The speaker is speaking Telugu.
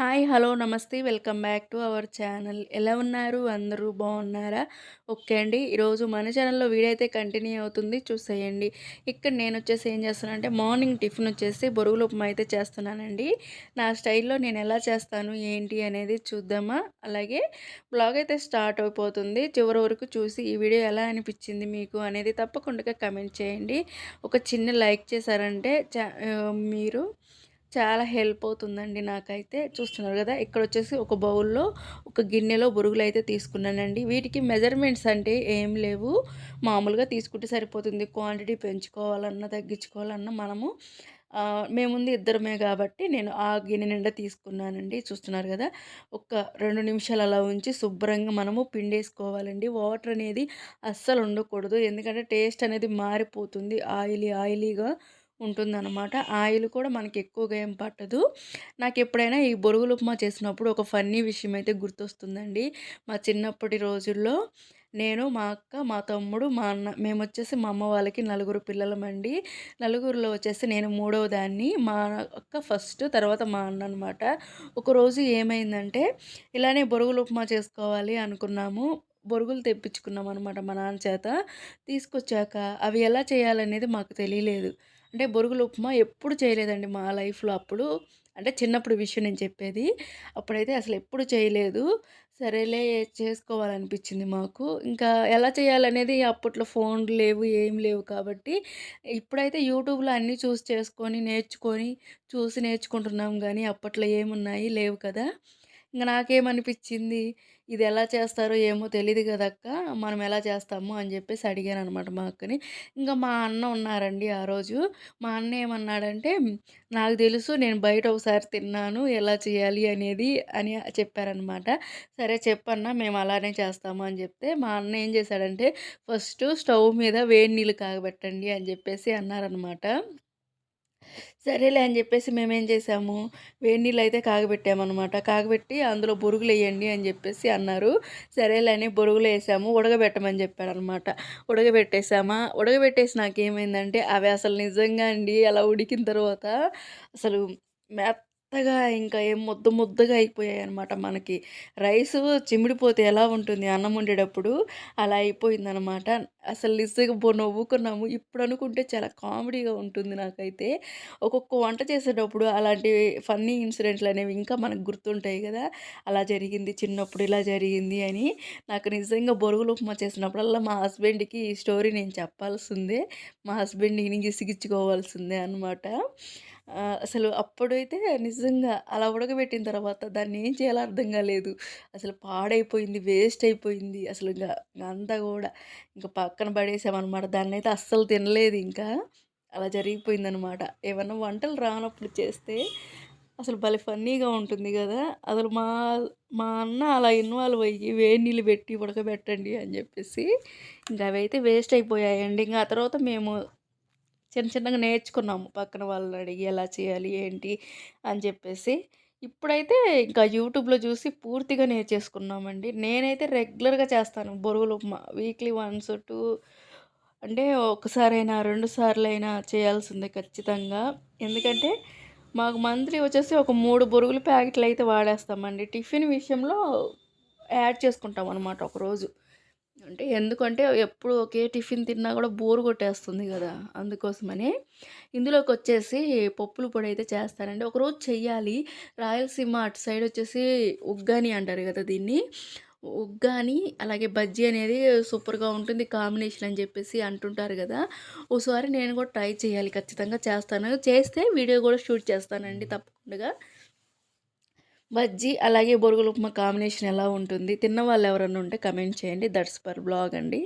హాయ్ హలో నమస్తే. Welcome back to our channel. ఎలా ఉన్నారు? అందరూ బాగున్నారా? ఓకే అండి. ఈరోజు మన ఛానల్లో వీడియో అయితే కంటిన్యూ అవుతుంది. చూసేయండి. ఇక్కడ నేను వచ్చేసి ఏం చేస్తానంటే మార్నింగ్ టిఫిన్ వచ్చేసి బొరుగులు ఉప్మా అయితే చేస్తున్నానండి. నా స్టైల్లో నేను ఎలా చేస్తాను ఏంటి అనేది చూద్దామా? అలాగే బ్లాగ్ అయితే స్టార్ట్ అయిపోతుంది. చివరి వరకు చూసి ఈ వీడియో ఎలా అనిపించింది మీకు అనేది తప్పకుండా కమెంట్ చేయండి. ఒక చిన్న లైక్ చేశారంటే మీరు చాలా హెల్ప్ అవుతుందండి నాకైతే. చూస్తున్నారు కదా ఇక్కడ వచ్చేసి ఒక బౌల్లో ఒక గిన్నెలో బురుగులు అయితే తీసుకున్నానండి. వీటికి మెజర్మెంట్స్ అంటే ఏం లేవు. మామూలుగా తీసుకుంటే సరిపోతుంది. క్వాంటిటీ పెంచుకోవాలన్నా తగ్గించుకోవాలన్నా మనము మేముంది ఇద్దరమే కాబట్టి నేను ఆ గిన్నె నిండా తీసుకున్నానండి. చూస్తున్నారు కదా ఒక రెండు నిమిషాలు అలా ఉంచి శుభ్రంగా మనము పిండేసుకోవాలండి. వాటర్ అనేది అస్సలు ఉండకూడదు. ఎందుకంటే టేస్ట్ అనేది మారిపోతుంది. ఆయిలీ ఆయిలీగా ఉంటుందన్నమాట. ఆయిల్ కూడా మనకి ఎక్కువగా ఏం పట్టదు. నాకు ఎప్పుడైనా ఈ బొరుగులు ఉప్మా చేసినప్పుడు ఒక ఫన్నీ విషయం అయితే గుర్తొస్తుందండి. మా చిన్నప్పటి రోజుల్లో నేను మా అక్క మా తమ్ముడు మా అన్న మేము వచ్చేసి మా అమ్మ వాళ్ళకి నలుగురు పిల్లలమండి. నలుగురిలో వచ్చేసి నేను మూడవ దాన్ని మా అక్క ఫస్ట్ తర్వాత మా అన్న అనమాట ఒకరోజు ఏమైందంటే ఇలానే బొరుగులు ఉప్మా చేసుకోవాలి అనుకున్నాము. బొరుగులు తెప్పించుకున్నాం అనమాట మా నాన్న చేత. తీసుకొచ్చాక అవి ఎలా చేయాలనేది మాకు తెలియలేదు. అంటే బొరుగులు ఉప్మా ఎప్పుడు చేయలేదండి మా లైఫ్లో అప్పుడు. అంటే చిన్నప్పుడు విషయం నేను చెప్పేది. అప్పుడైతే అసలు ఎప్పుడు చేయలేదు. సరేలే చేసుకోవాలనిపించింది మాకు. ఇంకా ఎలా చేయాలనేది అప్పట్లో ఫోన్లు లేవు ఏం లేవు కాబట్టి ఇప్పుడైతే యూట్యూబ్లో అన్నీ చూసి చేసుకొని నేర్చుకొని చూసి నేర్చుకుంటున్నాం కానీ అప్పట్లో ఏమున్నాయి లేవు కదా. ఇంకా నాకేమనిపించింది ఇది ఎలా చేస్తారో ఏమో తెలియదు కదక్క మనం ఎలా చేస్తాము? అని చెప్పేసి అడిగాను అనమాట మా అక్కని. ఇంకా మా అన్న ఉన్నారండి ఆ రోజు. మా అన్న ఏమన్నాడంటే నాకు తెలుసు నేను బయట ఒకసారి తిన్నాను ఎలా చేయాలి అనేది అని చెప్పారనమాట. సరే చెప్పన్నా మేము అలానే చేస్తాము అని చెప్తే మా అన్న ఏం చేశాడంటే ఫస్ట్ స్టవ్ మీద వేడి నీళ్ళు కాగబెట్టండి అని చెప్పేసి అన్నారనమాట. సరేలే అని చెప్పేసి మేమేం చేసాము? వేడి నీళ్ళు అయితే కాగబెట్టామన్నమాట. కాగబెట్టి అందులో బొరుగులు వేయండి అని చెప్పేసి అన్నారు. సరేలే అని బొరుగులు వేసాము ఉడకబెట్టమని చెప్పాడనమాట ఉడకబెట్టేసామా? ఉడకబెట్టేసి నాకేమైందంటే అవి అసలు నిజంగా అండి అలా ఉడికిన తర్వాత అసలు మెత్త మెత్తగా ఇంకా ఏం ముద్ద ముద్దగా అయిపోయాయి అనమాట మనకి. రైస్ చిమిడిపోతే ఎలా ఉంటుంది అన్నం వండేటప్పుడు? అలా అయిపోయిందనమాట అసలు నిజంగా నవ్వుకున్నాము. ఇప్పుడు అనుకుంటే చాలా కామెడీగా ఉంటుంది నాకైతే. ఒక్కొక్క వంట చేసేటప్పుడు అలాంటి ఫన్నీ ఇన్సిడెంట్లు అనేవి ఇంకా మనకు గుర్తుంటాయి కదా. అలా జరిగింది చిన్నప్పుడు ఇలా జరిగింది అని. నాకు నిజంగా బొరుగులు ఉప్మా చేసినప్పుడల్లా మా హస్బెండ్కి ఈ స్టోరీ నేను చెప్పాల్సిందే. మా హస్బెండ్ని గిసిగించుకోవాల్సిందే అనమాట అసలు అప్పుడైతే నిజంగా అలా ఉడకబెట్టిన తర్వాత దాన్ని ఏం చేయాలో అర్థం కాలేదు. అసలు పాడైపోయింది వేస్ట్ అయిపోయింది. అసలు ఇంకా అంతా కూడా ఇంకా పక్కన పడేసామన్నమాట. దాన్ని అయితే అస్సలు తినలేదు ఇంకా. అలా జరిగిపోయిందనమాట ఏమన్నా వంటలు రానప్పుడు చేస్తే అసలు భలే ఫన్నీగా ఉంటుంది కదా! అసలు మా మా అన్న అలా ఇన్వాల్వ్ అయ్యి వేడి నీళ్ళు పెట్టి ఉడకబెట్టండి అని చెప్పేసి ఇంకా అవి అయితే వేస్ట్ అయిపోయాయండి. ఇంకా ఆ తర్వాత మేము చిన్న చిన్నగా నేర్చుకున్నాము. పక్కన వాళ్ళని అడిగి ఎలా చేయాలి ఏంటి అని చెప్పేసి. ఇప్పుడైతే ఇంకా యూట్యూబ్లో చూసి పూర్తిగా నేర్చేసుకున్నామండి. నేనైతే రెగ్యులర్గా చేస్తాను. బొరుగులు ఉప్మా వీక్లీ వన్స్ టూ అంటే ఒకసారైనా రెండు సార్లు అయినా చేయాల్సిందే ఖచ్చితంగా. ఎందుకంటే మాకు మంత్లీ వచ్చేసి ఒక మూడు బొరుగులు ప్యాకెట్లు అయితే వాడేస్తామండి. టిఫిన్ విషయంలో యాడ్ చేసుకుంటాం అనమాట ఒకరోజు. అంటే ఎందుకంటే ఎప్పుడు ఒకే టిఫిన్ తిన్నా కూడా బోర్ కొట్టేస్తుంది కదా అందుకోసమని ఇందులోకి వచ్చేసి పప్పుల పొడి అయితే చేస్తానండి. ఒకరోజు చెయ్యాలి. రాయలసీమ అటు సైడ్ వచ్చేసి ఉగ్గాని అంటారు కదా దీన్ని. ఉగ్గాని అలాగే బజ్జీ అనేది సూపర్గా ఉంటుంది. కాంబినేషన్ అని చెప్పేసి అంటుంటారు కదా. ఓసారి నేను కూడా ట్రై చేయాలి ఖచ్చితంగా చేస్తాను. చేస్తే వీడియో కూడా షూట్ చేస్తానండి తప్పకుండా. బజ్జీ అలాగే బొరుగులు ఉప్మా కాంబినేషన్ ఎలా ఉంటుంది? తిన్న వాళ్ళు ఎవరన్నా ఉంటే కమెంట్ చేయండి. దట్స్ పర్ బ్లాగ్ అండి.